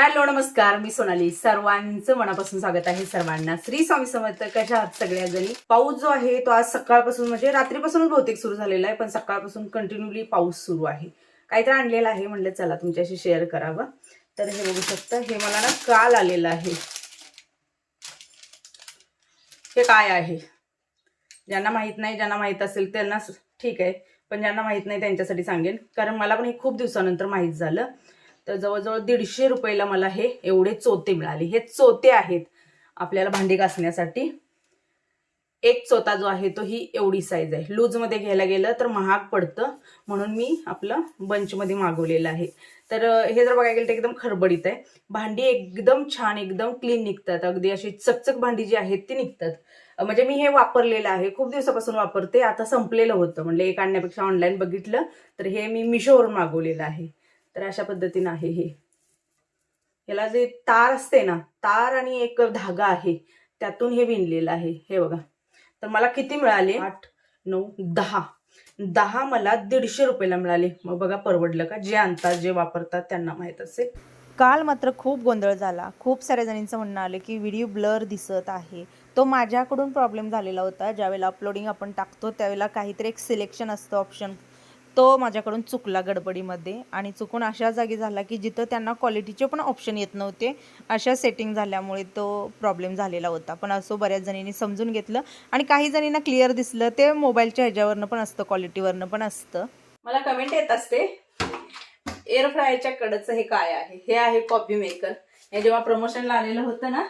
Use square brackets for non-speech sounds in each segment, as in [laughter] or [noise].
Hello नमस्कार. मी सोनाली. सर्वांचं मनापासून स्वागत आहे. सर्वांना श्री स्वामी समर्थ. कशा आहात सगळ्या जणी? पाऊस जो आहे तो आज सकाळपासून म्हणजे रात्रीपासूनच बहुतेक सुरू झालेला आहे पण सकाळपासून कंटिन्युअली पाऊस सुरू आहे. काहीतरी आणलेलं आहे. म्हणलं चला तुमच्याशी शेअर करावं. तर हे बघू शकता हे मला ना काल आलेलं आहे. हे काय आहे? ज्यांना माहीत नाही ज्यांना माहीत असेल त्यांना ठीक आहे. पण ज्यांना माहीत नाही त्यांच्यासाठी सांगेन. कारण मला पण हे खूप दिवसानंतर माहीत झालं. तर जवळजवळ दीडशे रुपयाला मला हे एवढे चोते मिळाले. हे चोते आहेत. आपल्याला भांडी घासण्यासाठी एक चोता जो आहे तो ही एवढी साईज आहे. लूजमध्ये घ्यायला गेलं तर महाग पडतं. म्हणून मी आपलं बंचमध्ये मागवलेलं आहे. तर हे जर बघायला गेलं तर एकदम खडबडीत आहे. भांडी एकदम छान एकदम क्लीन निघतात. अगदी अशी चकचक भांडी जी आहेत ती निघतात. म्हणजे मी हे वापरलेलं आहे. खूप दिवसापासून वापरते. आता संपलेलं होतं. म्हणजे एक आणण्यापेक्षा ऑनलाईन बघितलं तर हे मी मिशोवरून मागवलेलं आहे. तर अशा पद्धतीनं आहे हे. याला जे तार असते ना तार आणि एक धागा आहे त्यातून हे विणलेलं आहे. हे बघा. तर मला किती मिळाले? आठ नऊ दहा. दहा मला दीडशे रुपयाला मिळाले. मग बघा परवडलं का? जे आणतात जे वापरतात त्यांना माहीत असेल. काल मात्र खूप गोंधळ झाला. खूप साऱ्या जणींचं म्हणणं आलं की व्हिडिओ ब्लर दिसत आहे. तो माझ्याकडून प्रॉब्लेम झालेला होता. ज्यावेळेला अपलोडिंग आपण टाकतो त्यावेळेला काहीतरी एक सिलेक्शन असतं ऑप्शन तो माझ्याकडून चुकला गडबडीमध्ये आणि चुकून अशा जागी झाला की जिथं त्यांना क्वालिटीचे पण ऑप्शन येत नव्हते अशा सेटिंग झाल्यामुळे तो प्रॉब्लेम झालेला होता. पण असो बऱ्याच जणींनी समजून घेतलं आणि काही जणींना क्लिअर दिसलं ते मोबाईलच्या ह्याच्यावरनं पण असतं क्वालिटीवरनं पण असतं. मला कमेंट येत असते एअर फ्रायरच्या कडचं हे काय आहे? हे आहे कॉफी मेकर हे जेव्हा प्रमोशनला आलेलं होतं ना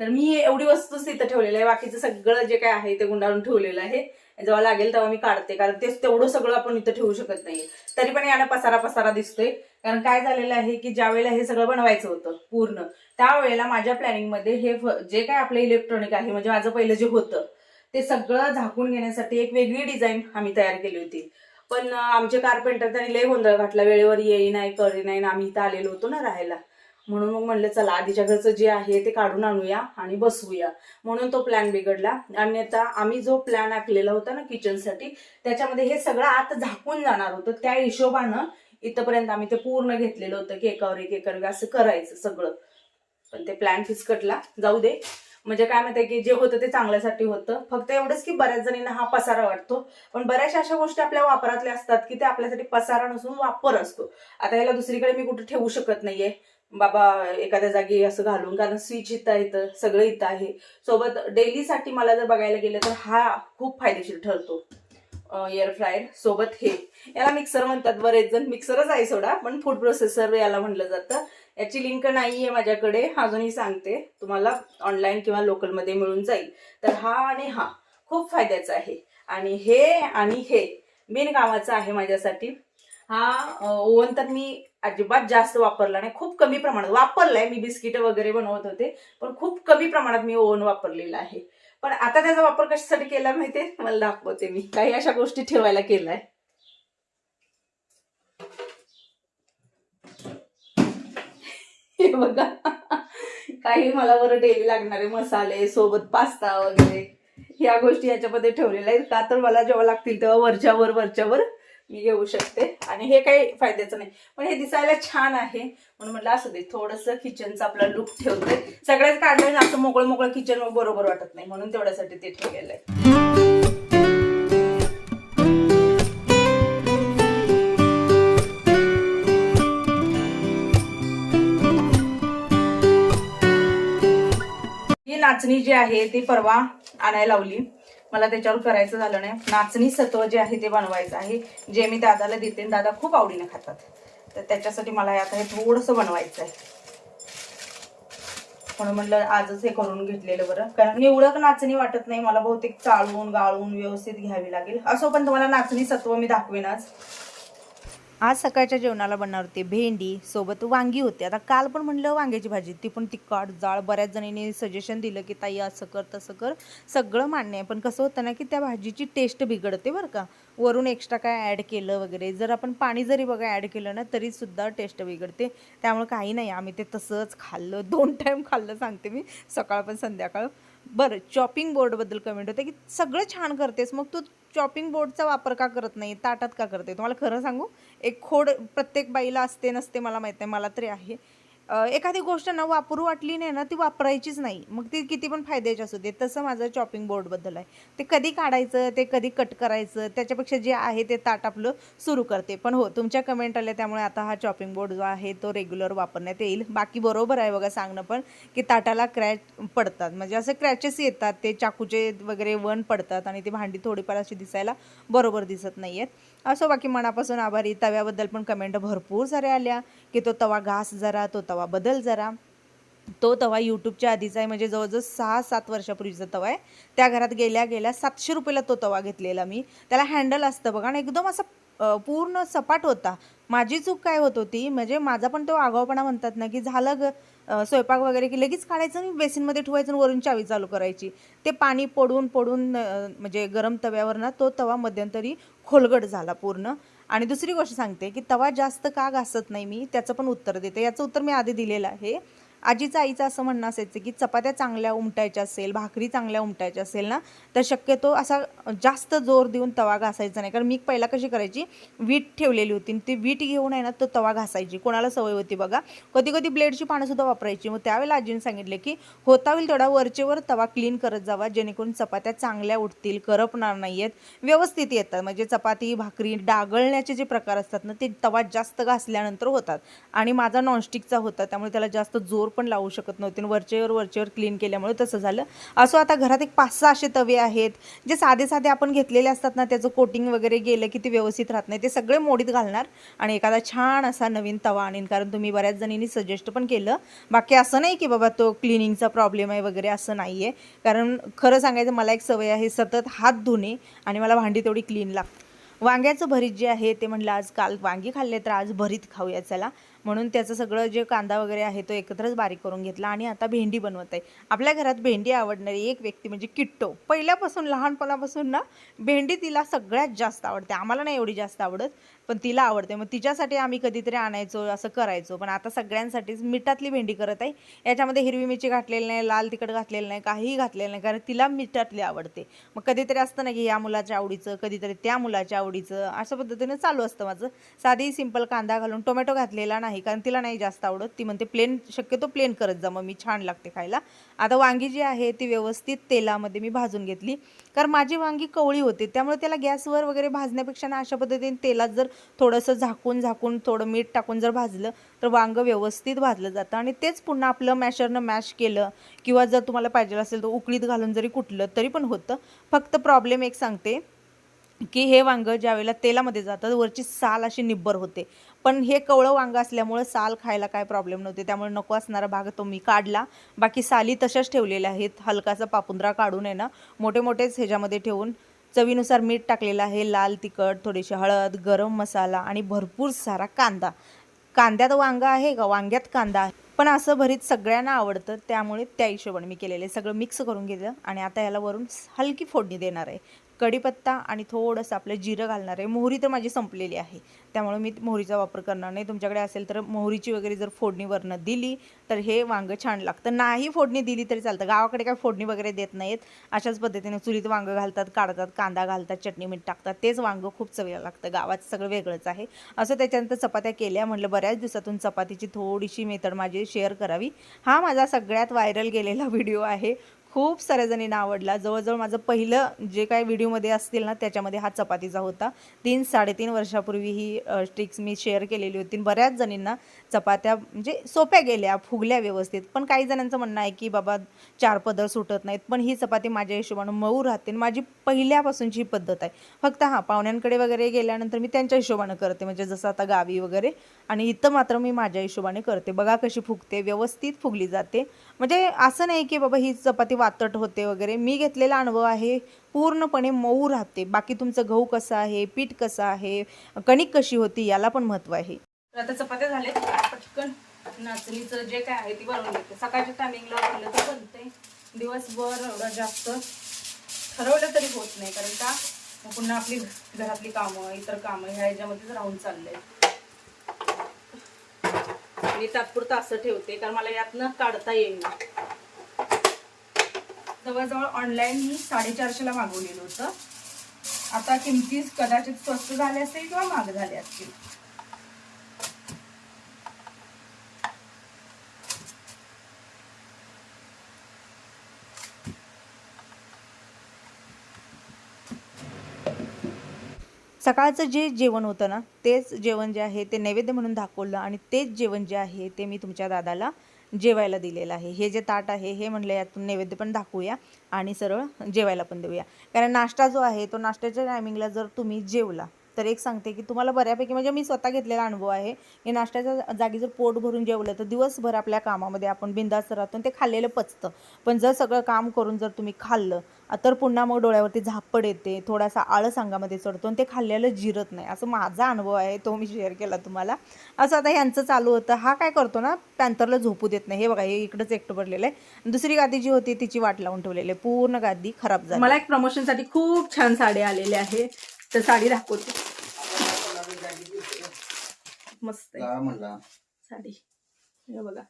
तर मी एवढी वस्तूच तिथं ठेवलेलं आहे. बाकीचं सगळं जे काय आहे ते गुंडाळून ठेवलेलं आहे. जेव्हा लागेल तेव्हा मी काढते कारण तेच तेवढं सगळं आपण इथं ठेवू शकत नाही तरी पण याला पसारा पसारा दिसतोय. कारण काय झालेलं आहे की ज्या वेळेला हे सगळं बनवायचं होतं पूर्ण त्यावेळेला माझ्या प्लॅनिंगमध्ये हे जे काय आपलं इलेक्ट्रॉनिक आहे म्हणजे माझं पहिलं जे होतं ते सगळं झाकून घेण्यासाठी एक वेगळी डिझाईन आम्ही तयार केली होती. पण आमचे कारपेंटर त्यांनी लय गोंधळ घातला. वेळेवर येई नाही करी नाही आम्ही इथं आलेलो होतो ना राहायला. म्हणून मग म्हणलं चला आधीच्या घरचं जे आहे ते काढून आणूया आणि बसवूया. म्हणून तो प्लॅन बिघडला. आणि आता आम्ही जो प्लॅन आखलेला होता ना किचनसाठी त्याच्यामध्ये हे सगळं आत झाकून जाणार होतं. त्या हिशोबानं इथपर्यंत आम्ही ते पूर्ण घेतलेलं होतं की एकावर एक एकावर असं करायचं सगळं. पण ते प्लॅन फिसकटला जाऊ दे. म्हणजे काय माहिती की जे होतं ते चांगल्यासाठी होतं. फक्त एवढंच की बऱ्याच जणींना हा पसारा वाटतो. पण बऱ्याचशा अशा गोष्टी आपल्या वापरातल्या असतात की ते आपल्यासाठी पसारा नसून वापर असतो. आता याला दुसरीकडे मी कुठे ठेवू शकत नाहीये. बाबा एखाद्या जागी असं घालून कारण स्विच इथं आहे सगळं इथं आहे. सोबत डेलीसाठी मला जर बघायला गेलं तर हा खूप फायदेशीर ठरतो. एअर फ्रायर सोबत हे. याला मिक्सर म्हणतात बरेच जण. मिक्सरच आहे सोडा पण फूड प्रोसेसर याला म्हटलं जातं. याची लिंक नाही आहे माझ्याकडे अजूनही सांगते. तुम्हाला ऑनलाईन किंवा लोकलमध्ये मिळून जाईल. तर हा आणि हा खूप फायद्याचा आहे. आणि हे आणि हे बिनकामाचं आहे माझ्यासाठी. हा ओवन तर मी अजिबात जास्त वापरला नाही. खूप कमी प्रमाणात वापरलाय. मी बिस्किट वगैरे बनवत होते. पण खूप कमी प्रमाणात मी ओव्हन वापरलेला आहे. पण आता त्याचा वापर कशासाठी केला माहितीये? मला दाखवते मी. काही अशा गोष्टी ठेवायला केलाय. हे बघा. काही मला बरं डेली लागणारे मसाले सोबत पास्ता वगैरे ह्या गोष्टी याच्यामध्ये ठेवलेल्या आहेत. का तर मला जेव्हा लागतील तेव्हा वरच्यावर वरच्यावर मी घेऊ शकते. आणि हे काही फायद्याचं नाही. पण हे दिसायला छान आहे. म्हणून म्हटलं असं दे थोडंसं किचनचं आपला लुक ठेवतोय सगळ्याच काढलं असं मोकळं मोकळं किचन बरोबर वाटत नाही. म्हणून तेवढ्यासाठी ते ठेवलेलं आहे. ही नाचणी जी आहे ती परवा आणायला लावली. मला त्याच्यावर करायचं झालं नाही. नाचणी सत्व जे आहे ते बनवायचं आहे. जे मी दादाला देते दादा खूप आवडीने खातात. तर त्याच्यासाठी मला आता हे थोडंसं बनवायचं आहे. म्हणून म्हटलं आजच हे करून घेतलेलं बरं. कारण निवडक नाचणी वाटत नाही. मला बहुतेक चाळून गाळून व्यवस्थित घ्यावी लागेल. असो पण तुम्हाला नाचणी सत्व मी दाखवेनच. आज सकाळच्या जेवणाला बनणार होते भेंडी सोबत वांगी होती. आता काल पण म्हणलं वांग्याची भाजी. ती पण तिखट जाळ. बऱ्याच जणींनी सजेशन दिलं की ताई असं कर तसं कर. सगळं मान्य आहे. पण कसं होतं ना की त्या भाजीची टेस्ट बिघडते बरं का. वरून एक्स्ट्रा काय ॲड केलं वगैरे. जर आपण पाणी जरी बघा ॲड केलं ना तरीसुद्धा टेस्ट बिघडते. त्यामुळे काही नाही. आम्ही ते तसंच खाल्लं. [laughs] दोन टाईम खाल्लं सांगते मी. सकाळ पण संध्याकाळ. बरं चॉपिंग बोर्डबद्दल कमेंट होते की सगळं छान करतेस. मग तू चॉपिंग बोर्डचा वापर का करत नाही? ताटात का करते? तुम्हाला खरं सांगू? एक खोड प्रत्येक बाईला असते नसते मला माहीत नाही मला तरी आहे. एखादी गोष्ट ना वापरू वाटली नाही ना ती वापरायचीच नाही. मग ती किती पण फायद्याची असू दे. तसं माझं चॉपिंग बोर्डबद्दल आहे. ते कधी काढायचं ते कधी कट करायचं त्याच्यापेक्षा जे आहे ते ताट आपलं सुरू करते. पण हो तुमच्या कमेंट आल्या त्यामुळे आता हा चॉपिंग बोर्ड जो आहे तो रेग्युलर वापरण्यात येईल. बाकी बरोबर आहे बघा सांगणं पण की ताटाला क्रॅच पडतात. म्हणजे असं क्रॅचेस येतात ते चाकूचे वगैरे वन पडतात आणि ती भांडी थोडीफार अशी दिसायला बरोबर दिसत नाही आहेत असो बाकी मनापासून आभारी. तव्याबद्दल पण कमेंट भरपूर साऱ्या आल्या की तो तवा घास जरा तो तवा तवा. बदल जरा. तो तवा यूट्यूबच्या आधीचा आहे. म्हणजे जवळजवळ सहा सात वर्षापूर्वीचा तवा आहे. त्या घरात गेल्या गेल्या सातशे रुपयाला तो तवा घेतलेला मी. त्याला हँडल असतं बघा. आणि एकदम असं पूर्ण सपाट होता. माझी चूक काय होत होती? म्हणजे माझा पण तो आगावपणा म्हणतात ना की झालं ग स्वयंपाक वगैरे की लगेच काढायचं आणि बेसिनमध्ये ठेवायचं आणि वरून चावी चालू करायची. ते पाणी पडून पडून म्हणजे गरम तव्यावर ना तो तवा मध्यंतरी खोलगट झाला पूर्ण. आणि दुसरी गोष्ट सांगते की तवा जास्त का घासत नाही मी? त्याचं पण उत्तर देते. याचं उत्तर मी आधी दिलेलं आहे. आजीचं आईचं असं म्हणणं असायचं की चपात्या चांगल्या उमटायच्या असेल भाकरी चांगल्या उमटायच्या असेल ना तर शक्यतो असा जास्त जोर देऊन तवा घासायचा नाही. कारण मी पहिला कशी करायची? वीट ठेवलेली होती आणि ती वीट घेऊन आहे ना तो तवा घासायची. कोणाला सवय होती बघा. कधी कधी ब्लेडची पानंसुद्धा वापरायची. मग त्यावेळेला आजीने सांगितले की होता होईल तेवढा वरचेवर तवा क्लीन करत जावा जेणेकरून चपात्या चांगल्या उठतील करपणार नाही आहेत व्यवस्थित येतात. म्हणजे चपाती भाकरी डागळण्याचे जे प्रकार असतात ना ते तवा जास्त घासल्यानंतर होतात. आणि माझा नॉनस्टिकचा होता त्यामुळे त्याला जास्त जोर पण लावू शकत नव्हते. आणि वरचेवर वरचेवर क्लीन केल्यामुळे तसं झालं. असो आता घरात एक पाच सहा असे तवे आहेत जे साधे साधे आपण घेतलेले असतात ना त्याचं कोटिंग वगैरे गेलं की ते व्यवस्थित राहत नाही ते सगळे मोडीत घालणार आणि एखादा छान असा नवीन तवा आणेन. कारण तुम्ही बऱ्याच जणींनी सजेस्ट पण केलं. बाकी असं नाही की बाबा तो क्लिनिंगचा प्रॉब्लेम आहे वगैरे असं नाही आहे कारण खरं सांगायचं मला एक सवय आहे सतत हात धुणे आणि मला भांडी तेवढी क्लीन लागते वांग्याचं भरीत जे आहे ते म्हटलं आज काल वांगी खाल्ले तर आज भरीत खाऊया चला. म्हणून त्याचं सगळं जे कांदा वगैरे आहे तो एकत्रच बारीक करून घेतला आणि आता भेंडी बनवत आहे. आपल्या घरात भेंडी आवडणारी एक व्यक्ती म्हणजे किट्टो. पहिल्यापासून लहानपणापासून ना भेंडी तिला सगळ्यात जास्त आवडते. आम्हाला नाही एवढी जास्त आवडत. पण तिला आवडते. मग तिच्यासाठी आम्ही कधीतरी आणायचो असं करायचो. पण आता सगळ्यांसाठीच मिठातली भेंडी करत आहे. याच्यामध्ये हिरवी मिरची घातलेली नाही लाल तिखट घातलेलं नाही काहीही घातलेलं नाही. कारण तिला मिठातली आवडते. मग कधीतरी असतं ना की या मुलाच्या आवडीचं कधीतरी त्या मुलाच्या आवडीचं अशा पद्धतीने चालू असतं माझं. साधी सिंपल कांदा घालून टोमॅटो घातलेला नाही कारण तिला नाही जास्त आवडत. ती म्हणते प्लेन शक्यतो प्लेन करत जा मग मी छान लागते खायला. आता वांगी जी आहे ती व्यवस्थित तेलामध्ये मी भाजून घेतली. कारण माझी वांगी कवळी होती. त्यामुळे त्याला गॅसवर वगैरे भाजण्यापेक्षा ना अशा पद्धतीने तेलात जर थोडंसं झाकून झाकून थोडं मीठ टाकून जर भाजलं तर वांगं व्यवस्थित भाजलं जातं. आणि तेच पुन्हा आपलं मॅशरनं मॅश केलं किंवा जर तुम्हाला पाहिजे असेल तर उकळीत घालून जरी कुठलं तरी पण होतं. फक्त प्रॉब्लेम एक सांगते की हे वांगं ज्यावेळेला तेलामध्ये जातं वरची साल अशी निब्बर होते. पण हे कवळं वांगं असल्यामुळं साल खायला काय प्रॉब्लेम नव्हते. त्यामुळे नको असणारा भाग तो मी काढला. बाकी साली तशाच ठेवलेल्या आहेत. हलकासा पापुंद्रा काढून आहे ना मोठे मोठेच ह्याच्यामध्ये ठेवून चवीनुसार मीठ टाकलेलं आहे. लाल तिखट थोडीशी हळद गरम मसाला आणि भरपूर सारा कांदा. कांद्यात वांगा आहे का? वांग्यात कांदा आहे. पण असं भरीत सगळ्यांना आवडतं. त्यामुळे त्या हिशोबाने मी केलेलं आहे. सगळं मिक्स करून घेतलं आणि आता याला वरून हलकी फोडणी देणार आहे. कढीपत्ता आणि थोडंसं आपलं जिरं घालणार आहे. मोहरी तर माझी संपलेली आहे. त्यामुळे मी मोहरीचा वापर करणार नाही. तुमच्याकडे असेल तर मोहरीची वगैरे जर फोडणी वरनं दिली तर हे वांगं छान लागतं. नाही फोडणी दिली तरी चालतं. गावाकडे काय फोडणी वगैरे देत नाहीत. अशाच पद्धतीने चुलीत वांगं घालतात काढतात कांदा घालतात चटणी मीठ टाकतात. तेच वांगं खूप चवीला लागतं. गावात सगळं वेगळंच आहे. असं त्याच्यानंतर चपात्या केल्या. म्हटलं बऱ्याच दिवसातून चपातीची थोडीशी मेथड माझी शेअर करावी. हा माझा सगळ्यात व्हायरल गेलेला [laughs] व्हिडिओ आहे. खूप साऱ्या जणींना आवडला. जवळजवळ माझं पहिलं जे काय व्हिडिओमध्ये असतील ना त्याच्यामध्ये हा चपातीचा होता. तीन साडेतीन वर्षापूर्वी ही ट्रिक्स मी शेअर केलेली होती. बऱ्याच जणींना चपात्या म्हणजे सोप्या गेल्या फुगल्या व्यवस्थित. पण काही जणांचं म्हणणं आहे की बाबा चार पदर सुटत नाहीत पण ही चपाती माझ्या हिशोबानं मऊ राहते आणि माझी पहिल्यापासूनची ही पद्धत आहे. फक्त हां पाहुण्यांकडे वगैरे गेल्यानंतर मी त्यांच्या हिशोबानं करते. म्हणजे जसं आता गावी वगैरे आणि इथं मात्र मी माझ्या हिशोबाने करते. बघा कशी फुगते व्यवस्थित फुगली जाते. म्हणजे असं नाही की बाबा ही चपाती वातट होते वगैरे. मी घेतलेला अनुभव आहे पूर्णपणे मऊ राहते. बाकी तुमचं गहू कसं आहे पीठ कसं आहे कणिक कशी होती याला पण महत्त्व आहे. तर आता चपात्या झाले पटकन नाचणीचं जे काय आहे ती बनवून घेते सकाळच्या टायमिंगला बनलं तर बनते. दिवसभर एवढं जास्त ठरवलं तरी होत नाही. कारण का? पुन्हा आपली घरातली कामं इतर कामं ह्या ह्याच्यामध्येच राहून चालले मी तात्पुरतं असं ठेवते. कारण मला यातनं काढता येईल. जवळजवळ ऑनलाईन मी साडेचारशेला मागवलेलं होतं. आता किमती कदाचित स्वस्त झाले असतील किंवा महाग झाले असतील. सकाळचं जे जेवण होतं ना तेच जेवण जे आहे ते नैवेद्य म्हणून दाखवलं आणि तेच जेवण जे आहे ते मी तुमच्या दादाला जेवायला दिलेलं आहे. हे जे ताट आहे हे म्हणलं यातून नैवेद्य पण दाखवूया आणि सरळ जेवायला पण देऊया. कारण नाश्ता जो आहे तो नाश्त्याच्या टायमिंगला जर तुम्ही जेवला तर एक सांगते की तुम्हाला बऱ्यापैकी म्हणजे मी स्वतः घेतलेला अनुभव आहे. की नाश्त्याच्या जागी जर पोट भरून जेवलं तर दिवसभर आपल्या कामामध्ये आपण बिंदास्त राहतो आणि ते खाल्लेलं पचतं. पण जर सगळं काम करून जर तुम्ही खाल्लं तर पुन्हा मग डोळ्यावरती झापड येते थोडासा आळस अंगामध्ये चढतो आणि ते खाल्लेलं जिरत नाही. असं माझा अनुभव आहे तो मी शेअर केला तुम्हाला. असं आता ह्यांचं चालू होतं. हा काय करतो ना पॅन्थरला झोपू देत नाही. हे बघा हे इकडंच एकटं पडलेलं आहे. दुसरी गादी जी होती तिची वाट लावून ठेवलेली आहे. पूर्ण गादी खराब झाली. मला एक प्रमोशनसाठी खूप छान साडी आलेली आहे तर साडी दाखवते. मस्त आहे. म्हणला. साडी. हे बघा.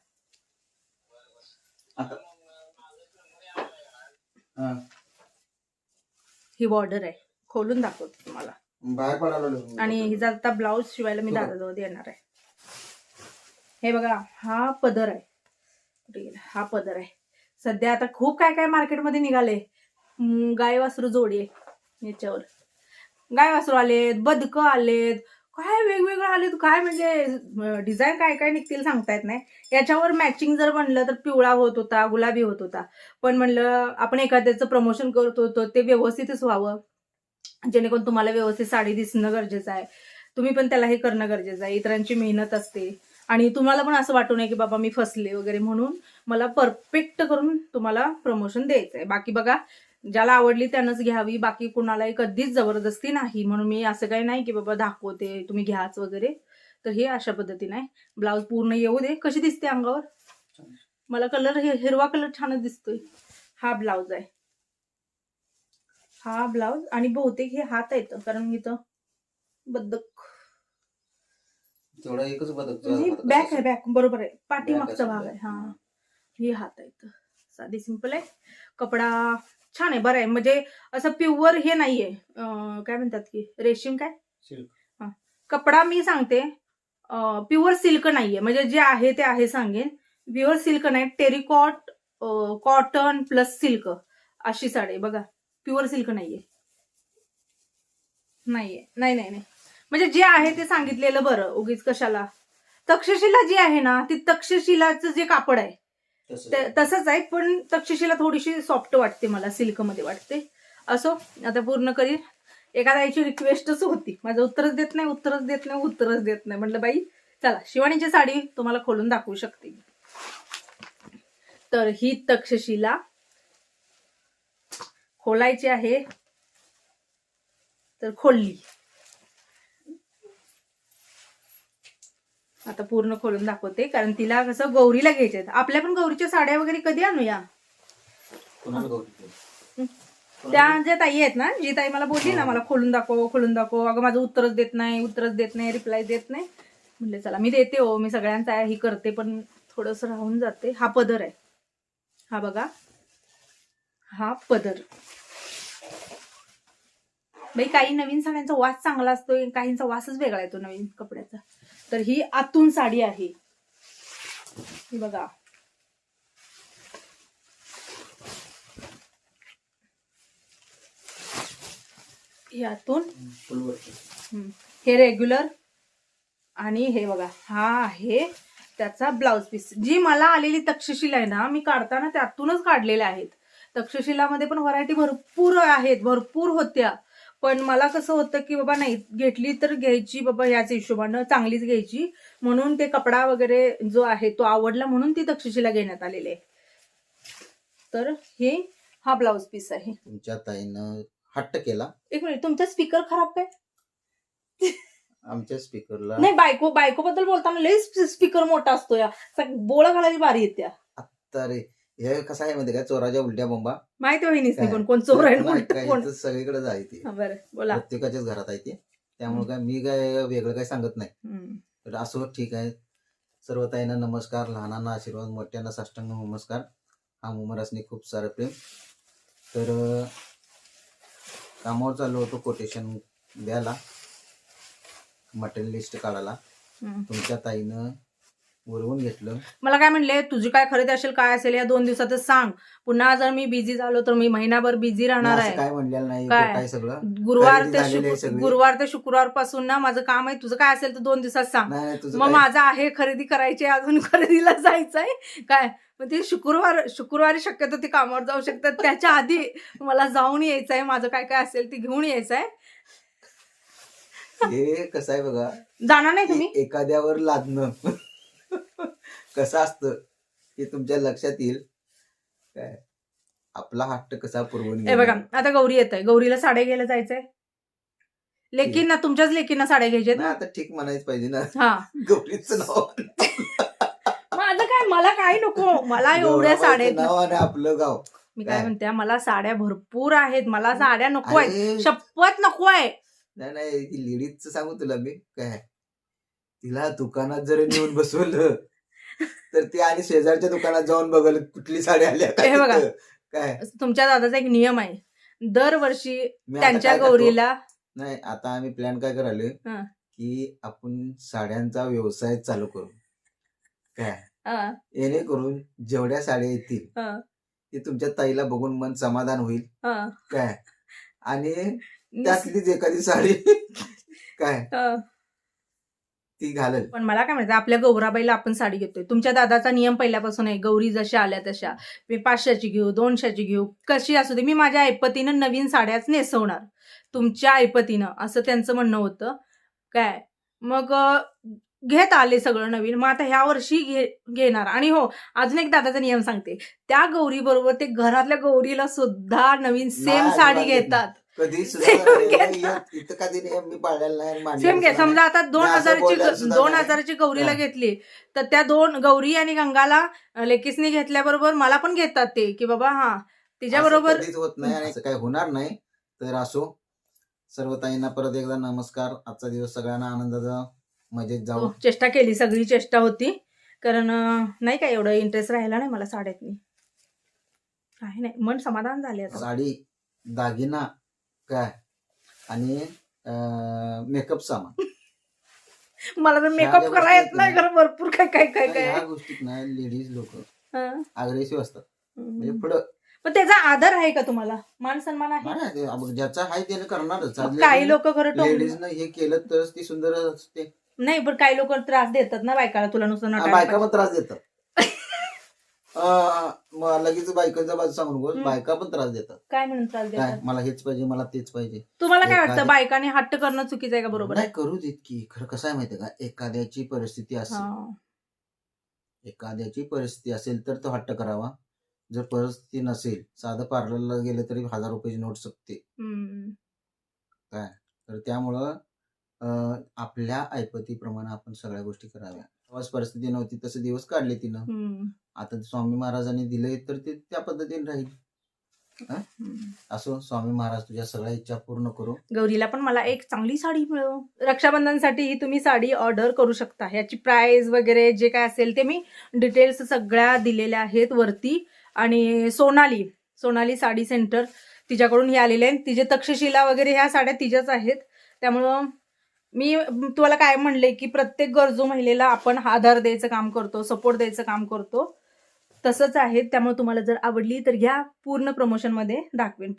हा. बॉर्डर आहे. खोलून दाखवते तुम्हाला. बाहेर पडायला आणि हिचा आता ब्लाऊज शिवायला मी दादाजवळ देणार आहे. हे बघा हा पदर आहे. कुठे गेला? हा पदर आहे. सध्या आता खूप काय काय मार्केटमध्ये निघाले. गाय वासरू जोडी आहे याच्यावर. गाय वासरू आलेत बदकं आलेत काय वेगवेगळं आलेत काय म्हणजे डिझाईन काय काय निघतील सांगता येत नाही. याच्यावर मॅचिंग जर म्हणलं तर पिवळा होत होता गुलाबी होत होता. पण म्हणलं आपण एखाद्याचं प्रमोशन करत होतो ते व्यवस्थितच व्हावं. जेणेकरून तुम्हाला व्यवस्थित साडी दिसणं गरजेचं आहे. तुम्ही पण त्याला हे करणं गरजेचं आहे. इतरांची मेहनत असते. आणि तुम्हाला पण असं वाटू नये की बाबा मी फसले वगैरे म्हणून मला परफेक्ट करून तुम्हाला प्रमोशन द्यायचं आहे बाकी बघा ज्याला आवडली त्यानंच घ्यावी बाकी कुणालाही कधीच जबरदस्ती नाही. म्हणून मी असं काही नाही की बाबा दाखवते तुम्ही घ्याच वगैरे. तर हे अशा पद्धतीने आहे. ब्लाऊज पूर्ण येऊ दे. कशी दिसते अंगावर? मला कलर हिरवा कलर छानच दिसतोय. हा ब्लाऊज आहे. हा ब्लाऊज आणि बहुतेक हे हात येतं कारण इथं तेवढा एकच बदक बॅक आहे बॅक. बरोबर आहे. पाठीमागचा भाग आहे. हा. हे हात आहेत. साधी सिंपल आहे. कपडा छान आहे बरं आहे. म्हणजे असं प्युअर हे नाहीये. अं, काय म्हणतात की रेशीम काय? Silk. कपडा मी सांगते प्युअर सिल्क नाहीये. म्हणजे जे आहे ते आहे सांगेन. प्युअर सिल्क नाही टेरिकॉट कॉटन प्लस सिल्क अशी साडी आहे. बघा प्युअर सिल्क नाहीये. नाहीये. नाही नाही नाही. म्हणजे जे आहे ते सांगितलेलं बरं उगीच कशाला. तक्षशिला जी आहे ना ती तक्षशिलाचं जे कापड आहे तसंच आहे. पण तक्षशिला थोडीशी सॉफ्ट वाटते मला सिल्कमध्ये वाटते. असो आता पूर्ण करीन. एखाद्याची रिक्वेस्टच होती. माझं उत्तरच देत नाही उत्तरच देत नाही उत्तरच देत नाही. म्हटलं बाई चला शिवानीची साडी तुम्हाला खोलून दाखवू शकते तर ही तक्षशिला खोलायची आहे. तर खोलली. आता पूर्ण खोलून दाखवते कारण तिला कसं गौरीला घ्यायचे आपल्या पण गौरीच्या साड्या वगैरे कधी आणूया? त्या ज्या ताई आहेत ना जी ताई मला बोलली ना मला खोलून दाखव खोलून दाखव. अगं माझं उत्तरच देत नाही उत्तरच देत नाही रिप्लाय देत नाही. म्हणले चला मी देते हो मी सगळ्यांचा ही करते पण थोडस राहून जाते. हा पदर आहे. हा बघा. हा पदर. बाई काही नवीन साड्यांचा वास चांगला असतो काहींचा वासच वेगळा येतो नवीन कपड्याचा. तर ही आतून साडी आहे. ही बघा. यातून हे रेग्युलर आणि हे बघा हा आहे त्याचा ब्लाउज पीस जी मला आलेली तक्षशिला आहे ना मी काढताना त्यातूनच काढलेल्या आहेत. तक्षशिलामध्ये पण व्हरायटी भरपूर आहेत भरपूर होत्या. पण मला कसं होतं की बाबा नाही घेतली तर घ्यायची बाबा याच हिशोबानं चांगलीच घ्यायची. म्हणून ते कपडा वगैरे जो आहे तो आवडला म्हणून ती तक्षशिला घेण्यात आलेली आहे. तर हे हा ब्लाउज पीस आहे. तुमच्या ताईनं हट्ट केला. एक मिनिट तुमचा स्पीकर खराब काय? आमच्या स्पीकरला नाही बायको बायको बद्दल बोलताना लय स्पीकर मोठा असतो या. बोळ घालायची बारी येते तर हे कसं आहे माहिती का? चोराच्या उलट्या बोंबा. माहिती वहिनीच नाही? कोण? कोण चोर आहे कोण? सगळीकडे आहे ती. बरं बोला. प्रत्येकाच्याच घरात आहे ती. त्यामुळे काय मी काय वेगळं काय सांगत नाही. हम्म. तर असो ठीक आहे. सर्व ताईंना नमस्कार लहानांना आशीर्वाद मोठ्यांना साष्टांग नमस्कार. हा मुमरासनी खूप सारं प्रेम. तर अं, कामावर चाललो होतो कोटेशन द्यायला. मटेरियल लिस्ट काढायला. हम्म. तुमच्या ताईनं बोलवून घेतलं. मला काय म्हणले तुझी काय खरेदी असेल काय असेल या दोन दिवसातच सांग. पुन्हा जर मी बिझी झालो तर मी महिनाभर बिझी राहणार आहे. काय म्हणलेलं नाही काय? काय सगळं. गुरुवार खरेदी ते आहे सगळी. गुरुवार ते शुक्रवारपासून ना माझं काम आहे तुझं काय असेल तर दोन दिवसात सांग. नाही नाही, तुझं मग माझं आहे खरेदी करायची आहे, अजून [laughs] खरेदीला जायचंय. काय? मग ते शुक्रवार शुक्रवारी शक्यतो ते कामावर जाऊ शकतात. त्याच्या आधी मला जाऊन यायचंय माझं काय काय असेल ते घेऊन यायचंय. हे कसं आहे बघा जाणार नाही तुम्ही? एखाद्यावर लादणं. कसं असतं हे तुमच्या लक्षात येईल. काय? आपला हट्ट कसा पुरवून हे बघा. आता गौरी येत आहे गौरीला साड्या घ्यायला जायचंय. लेकींना तुमच्याच लेकींना साड्या घ्यायच्या नाही आता ठीक म्हणायच पाहिजे ना. हा. [laughs] गौरीचं नाव माझं काय? मला काय नको? मला एवढ्या साड्या आहेत. नाव आणि आपलं गाव. मी काय? म्हणते मला साड्या भरपूर आहेत. मला साड्या नको आहेत शपथ नको आहे नाही नाही लेडीजचं सांगू तुला मी. काय? तिला दुकानात जर नेऊन बसवलं तर ती आणि शेजारच्या दुकानात जाऊन बघल कुठली साडी आल्या का हे बघा. काय? तुमच्या दादाचा एक नियम आहे. दरवर्षी मी आता त्यांच्या काय करतो? गौरीला नाही आता आम्ही प्लॅन काय करायलोय हा. की आपण साड्यांचा व्यवसाय चालू करू. काय? हा, येणेकरून जेवढ्या साड्या येतील ते तुमच्या ताईला बघून मन समाधान होईल. काय? आणि त्यातलीच एखादी साडी. [laughs] काय? हा. ती घालेल. पण मला काय माहिती आपल्या गौराबाईला आपण साडी घेतोय. तुमच्या दादाचा नियम पहिल्यापासून आहे गौरी जशा आल्या तशा. मी पाचशेची घेऊ दोनशेची घेऊ कशी असू दे मी माझ्या ऐपतीनं नवीन साड्याच नेसवणार. तुमच्या ऐपतीनं असं त्यांचं म्हणणं होतं. काय? मग घेत आले सगळं नवीन मग आता ह्या वर्षी घे घेणार. आणि हो अजून एक दादाचा नियम सांगते. त्या गौरी बरोबर ते घरातल्या गौरीला सुद्धा नवीन सेम साडी घेतात. कधी [laughs] Same घेतला. इथं कधी नियम मी पाळलेला नाही मांडलेला सेम घे समजा आता दोन हजाराची दोन. हजाराची गौरीला. घेतली तर त्या दोन गौरी आणि गंगाला लेकीसनी घेतल्याबरोबर मला पण घेतात ते की बाबा हा तिच्या बरोबर होत नाही आणि असं काही होणार नाही. तर असो सर्व ताईंना परत एकदा नमस्कार. आजचा दिवस सगळ्यांना आनंदाचा मजेत जाऊ हो, चेष्टा केली सगळी चेष्टा होती. कारण नाही का एवढं इंटरेस्ट राहिला नाही मला साड्यातनी. काही नाही मन समाधान झाले आता. साडी दागिना काय? आणि मेकअप सामान. [laughs] मला तर मेकअप करा येत नाही खरं भरपूर काय काय काय काय ह्या गोष्टीत ना लेडीज लोक हा. अग्रेसिव्ह असतात. म्हणजे. पुढं पण त्याचा आदर आहे का तुम्हाला? मान सन्मान आहे? नाही, ते अब ज्याचा आहे त्याने करणारच. मग काही लोक खरं टोम- लेडीजनं हे केलं तरच ती सुंदर असते. नाही पण काही लोक त्रास देतात ना बायकाला तुला नुसतं हा, नटायला बायका पण त्रास देतात. अं, लगेच बायकांचा बाजू सांगू नको हम्म. बायका पण त्रास देतात. काय म्हणून त्रास काय? देतात? मला हेच पाहिजे मला तेच पाहिजे. तुम्हाला काय वाटतं बायकाने हट्ट करणं चुकीचं आहे का बरोबर आहे? नाही करू देत की खरं कसं आहे माहितीये का? एखाद्याची परिस्थिती असेल हा. एखाद्याची परिस्थिती असेल तर तो हट्ट करावा. जर परिस्थिती नसेल साधं पार्लरला गेलं तरी हजार रुपयाची नोट सकते हम्म. तर त्यामुळं अं, आपल्या ऐपतीप्रमाणे आपण सगळ्या गोष्टी कराव्या. तेव्हाच परिस्थिती नव्हती तसे दिवस काढले तिनं. हम्म. आता स्वामी महाराजांनी दिले तर ते त्या पद्धतीने राहील. हम्म. असो स्वामी महाराज तुझ्या सगळ्या इच्छा पूर्ण करू. गौरीला पण मला एक चांगली साडी मिळव. रक्षाबंधनसाठी ही तुम्ही साडी ऑर्डर करू शकता. याची प्राइस वगैरे जे काय असेल ते मी डिटेल्स सगळ्या दिलेल्या आहेत वरती. आणि सोनाली सोनाली साडी सेंटर तिच्याकडून हे आलेले आहेत तिचे तक्षशिला वगैरे ह्या साड्या तिच्याच आहेत. त्यामुळं मी तुम्हाला काय म्हणले की प्रत्येक गरजू महिलेला आपण आधार द्यायचं काम करतो सपोर्ट द्यायचं काम करतो. तसंच आहे त्यामुळे तुम्हाला जर आवडली तर घ्या. पूर्ण प्रमोशनमध्ये दाखवेन